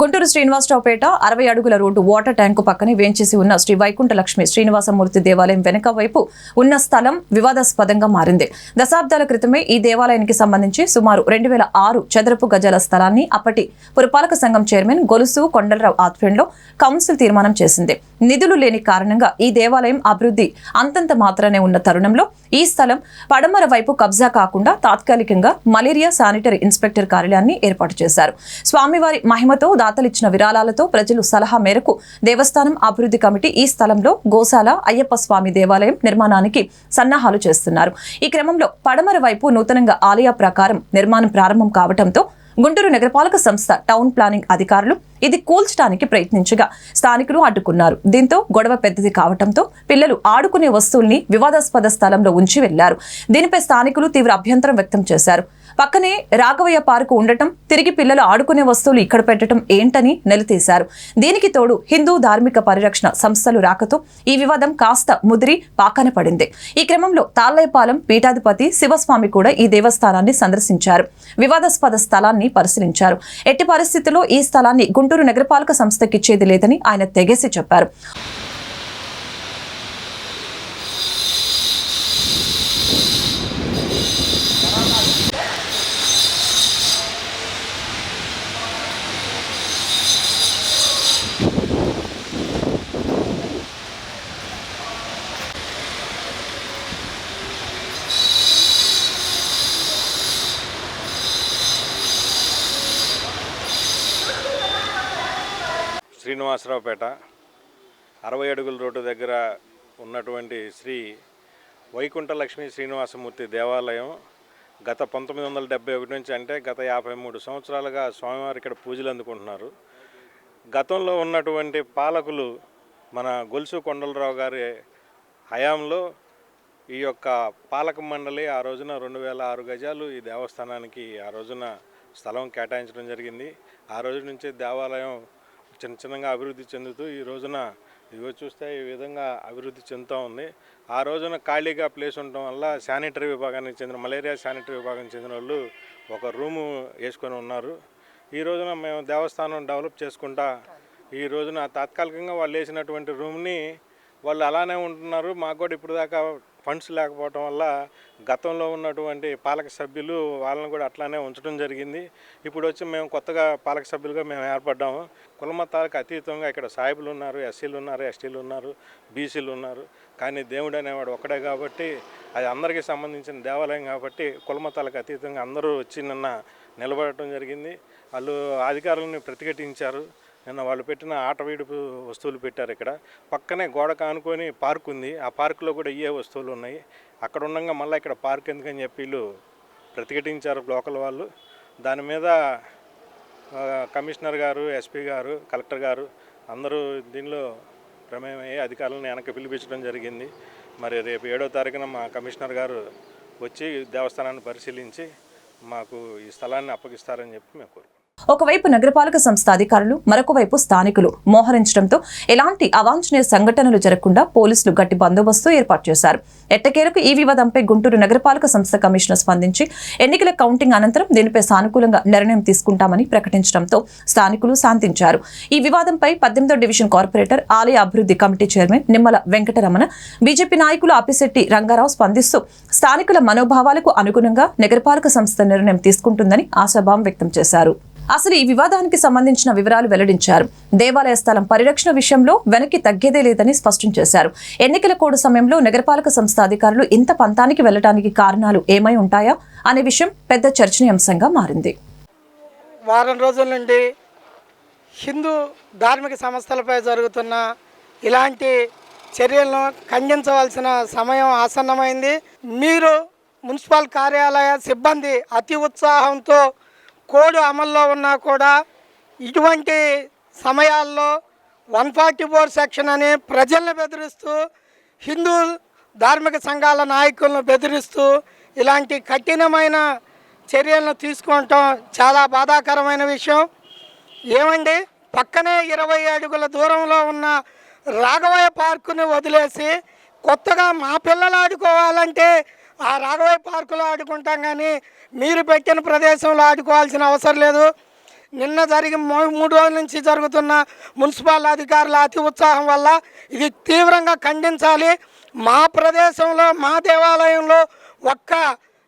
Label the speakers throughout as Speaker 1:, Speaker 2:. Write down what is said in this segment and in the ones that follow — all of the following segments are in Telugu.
Speaker 1: గుంటూరు శ్రీనివాసరావుపేట అరవై అడుగుల రోడ్డు వాటర్ ట్యాంకు పక్కనే వేంచేసి ఉన్న శ్రీ వైకుంఠ లక్ష్మి శ్రీనివాసమూర్తి దేవాలయం వెనుక వైపు ఉన్న స్థలం వివాదాస్పదంగా మారింది. దశాబ్దాల క్రితమే ఈ దేవాలయానికి సంబంధించి సుమారు రెండు వేల ఆరు చదరపు గజాల స్థలాన్ని అప్పటి పురపాలక సంఘం చైర్మన్ గొలుసు కొండలరావు ఆధ్వర్యంలో కౌన్సిల్ తీర్మానం చేసింది. నిధులు లేని కారణంగా ఈ దేవాలయం అభివృద్ధి అంతంత మాత్రమే ఉన్న తరుణంలో ఈ స్థలం పడమర వైపు కబ్జా కాకుండా తాత్కాలికంగా మలేరియా శానిటరీ ఇన్స్పెక్టర్ కార్యాలయాన్ని ఏర్పాటు చేశారు. స్వామివారి మహిమతో దాతలిచ్చిన విరాళాలతో ప్రజలు సలహా మేరకు దేవస్థానం అభివృద్ధి కమిటీ ఈ స్థలంలో గోశాల అయ్యప్ప స్వామి దేవాలయం నిర్మాణానికి సన్నాహాలు చేస్తున్నారు. ఈ క్రమంలో పడమర వైపు నూతనంగా ఆలయ ప్రకారం నిర్మాణం ప్రారంభం కావడంతో గుంటూరు నగరపాలక సంస్థ టౌన్ ప్లానింగ్ అధికారులు ఇది కూల్చడానికి ప్రయత్నించగా స్థానికులు అడ్డుకున్నారు. దీంతో గొడవ పెద్దది కావడంతో పిల్లలు ఆడుకునే వస్తువుల్ని వివాదాస్పద స్థలంలో ఉంచి వెళ్ళారు దీనిపై స్థానికులు తీవ్ర అభ్యంతరం వ్యక్తం చేశారు. పక్కనే రాఘవయ్య పార్కు ఉండటం తిరిగి పిల్లలు ఆడుకునే వస్తువులు ఇక్కడ పెట్టడం ఏంటని నిలదీశారు దీనికి తోడు హిందూ ధార్మిక పరిరక్షణ సంస్థలు రాకతో ఈ వివాదం కాస్త ముదిరి పాకన పడింది. ఈ క్రమంలో తాళ్ళయపాలెం పీఠాధిపతి శివస్వామి కూడా ఈ దేవస్థానాన్ని సందర్శించారు. వివాదాస్పద స్థలాన్ని పరిశీలించారు. ఎట్టి పరిస్థితుల్లో ఈ స్థలాన్ని గుంటూరు నగరపాలక సంస్థకి ఇచ్చేది లేదని ఆయన తెగేసి చెప్పారు.
Speaker 2: శ్రీనివాసరావుపేట అరవై అడుగుల రోడ్డు దగ్గర ఉన్నటువంటి శ్రీ వైకుంఠ లక్ష్మీ శ్రీనివాసమూర్తి దేవాలయం గత పంతొమ్మిది వందల డెబ్బై ఒకటి నుంచి అంటే గత యాభై మూడు సంవత్సరాలుగా స్వామివారు ఇక్కడ పూజలు అందుకుంటున్నారు. గతంలో ఉన్నటువంటి పాలకులు మన గొలుసు కొండలరావు గారి హయాంలో ఈ యొక్క పాలక మండలి ఆ రోజున రెండు వేల ఆరు గజాలు ఈ దేవస్థానానికి ఆ రోజున స్థలం కేటాయించడం జరిగింది. ఆ రోజు నుంచి దేవాలయం చిన్న చిన్నగా అభివృద్ధి చెందుతూ ఈ రోజున ఇవి చూస్తే ఈ విధంగా అభివృద్ధి చెందుతూ ఉంది. ఆ రోజున ఖాళీగా ప్లేస్ ఉండటం వల్ల శానిటరీ విభాగానికి చెందిన మలేరియా శానిటరీ విభాగానికి చెందిన వాళ్ళు ఒక రూము వేసుకొని ఉన్నారు. ఈ రోజున మేము దేవస్థానం డెవలప్ చేసుకుంటా ఈ రోజున తాత్కాలికంగా వాళ్ళు వేసినటువంటి రూమ్ని వాళ్ళు అలానే ఉంటున్నారు. మాకు కూడా ఇప్పుడు దాకా ఫండ్స్ లేకపోవటం వల్ల గతంలో ఉన్నటువంటి పాలక సభ్యులు వాళ్ళని కూడా అట్లానే ఉంచడం జరిగింది. ఇప్పుడు వచ్చి మేము కొత్తగా పాలక సభ్యులుగా మేము ఏర్పడ్డాము. కులమతాలకు అతీతంగా ఇక్కడ సాయిబులు ఉన్నారు ఎస్సీలు ఉన్నారు ఎస్టీలు ఉన్నారు బీసీలు ఉన్నారు. కానీ దేవుడు అనేవాడు ఒక్కడే కాబట్టి అది అందరికీ సంబంధించిన దేవాలయం కాబట్టి కులమతాలకు అతీతంగా అందరూ వచ్చి నిన్న నిలబడటం జరిగింది. వాళ్ళు అధికారులను ప్రతిఘటించారు. నిన్న వాళ్ళు పెట్టిన ఆట వీడుపు వస్తువులు పెట్టారు ఇక్కడ. పక్కనే గోడకు ఆనుకొని పార్క్ ఉంది. ఆ పార్కులో కూడా ఇవే వస్తువులు ఉన్నాయి. అక్కడ ఉండగా మళ్ళీ ఇక్కడ పార్క్ ఎందుకని చెప్పి వీళ్ళు ప్రతిఘటించారు లోకల్ వాళ్ళు. దాని మీద కమిషనర్ గారు ఎస్పీ గారు కలెక్టర్ గారు అందరూ దీనిలో ప్రమేయం అయ్యి అధికారులను వెనక్కి పిలిపించడం జరిగింది. మరి రేపు ఏడో తారీఖున మా కమిషనర్ గారు వచ్చి దేవస్థానాన్ని పరిశీలించి మాకు ఈ స్థలాన్ని అప్పగిస్తారని చెప్పి మేము కోరుకుంటున్నాం.
Speaker 1: ఒకవైపు నగరపాలక సంస్థ అధికారులు మరొక వైపు స్థానికులు. మోహరించడంతో ఎలాంటి అవాంఛనీయ సంఘటనలు జరగకుండా పోలీసులు గట్టి బందోబస్తు ఏర్పాటు చేశారు. ఎట్టకేలకు ఈ వివాదంపై గుంటూరు నగరపాలక సంస్థ కమిషనర్ స్పందించి ఎన్నికల కౌంటింగ్ అనంతరం దీనిపై సానుకూలంగా నిర్ణయం తీసుకుంటామని ప్రకటించడంతో స్థానికులు శాంతించారు. ఈ వివాదంపై పద్దెనిమిదో డివిజన్ కార్పొరేటర్ ఆలయ అభివృద్ధి committee chairman Nimmala Venkataramana BJP నాయకులు ఆపిశెట్టి రంగారావు స్పందిస్తూ స్థానికుల మనోభావాలకు అనుగుణంగా నగరపాలక సంస్థ నిర్ణయం తీసుకుంటుందని ఆశాభావం వ్యక్తం చేశారు. అసలు ఈ వివాదానికి సంబంధించిన వివరాలు వెల్లడించారు. దేవాలయ స్థలం పరిరక్షణ విషయంలో వెనక్కి తగ్గేదే లేదని స్పష్టం చేశారు. ఎన్నికల కోడ్ సమయంలో నగరపాలక సంస్థ అధికారులు ఇంత పంతానికి వెళ్ళడానికి కారణాలు ఏమై ఉంటాయా అనే విషయం పెద్ద చర్చనీయాంశంగా మారింది.
Speaker 3: వారం రోజుల నుండి హిందూ ధార్మిక సంస్థలపై జరుగుతున్న ఇలాంటి చర్యలను ఖండించవలసిన సమయం ఆసన్నమైంది. మీరు మున్సిపల్ కార్యాలయ సిబ్బంది అతి ఉత్సాహంతో కోడ్ అమల్లో ఉన్నా కూడా ఇటువంటి సమయాల్లో వన్ ఫార్టీ ఫోర్ సెక్షన్ అని ప్రజల్ని బెదిరిస్తూ హిందూ ధార్మిక సంఘాల నాయకులను బెదిరిస్తూ ఇలాంటి కఠినమైన చర్యలను తీసుకోవటం చాలా బాధాకరమైన విషయం. ఏమండి? పక్కనే ఇరవై అడుగుల దూరంలో ఉన్న రాఘవయ్య పార్కుని వదిలేసి కొత్తగా మా పిల్లలు ఆడుకోవాలంటే ఆ రాఘవయ్య పార్కులో ఆడుకుంటాం కానీ మీరు పెట్టిన ప్రదేశంలో ఆడుకోవాల్సిన అవసరం లేదు. నిన్న జరిగిన మూడు రోజుల నుంచి జరుగుతున్న మున్సిపల్ అధికారుల అతి ఉత్సాహం వల్ల ఇది తీవ్రంగా ఖండించాలి. మా ప్రదేశంలో మా దేవాలయంలో ఒక్క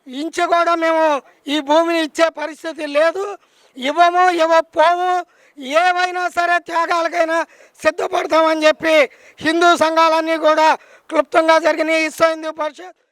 Speaker 3: ఇంచు కూడా మేము ఈ భూమిని ఇచ్చే పరిస్థితి లేదు. ఇవ్వము ఇవ్వపోము ఏవైనా సరే త్యాగాలకైనా సిద్ధపడతామని చెప్పి హిందూ సంఘాలన్నీ కూడా క్లుప్తంగా జరిగినాయి. విశ్వ హిందూ పరిషత్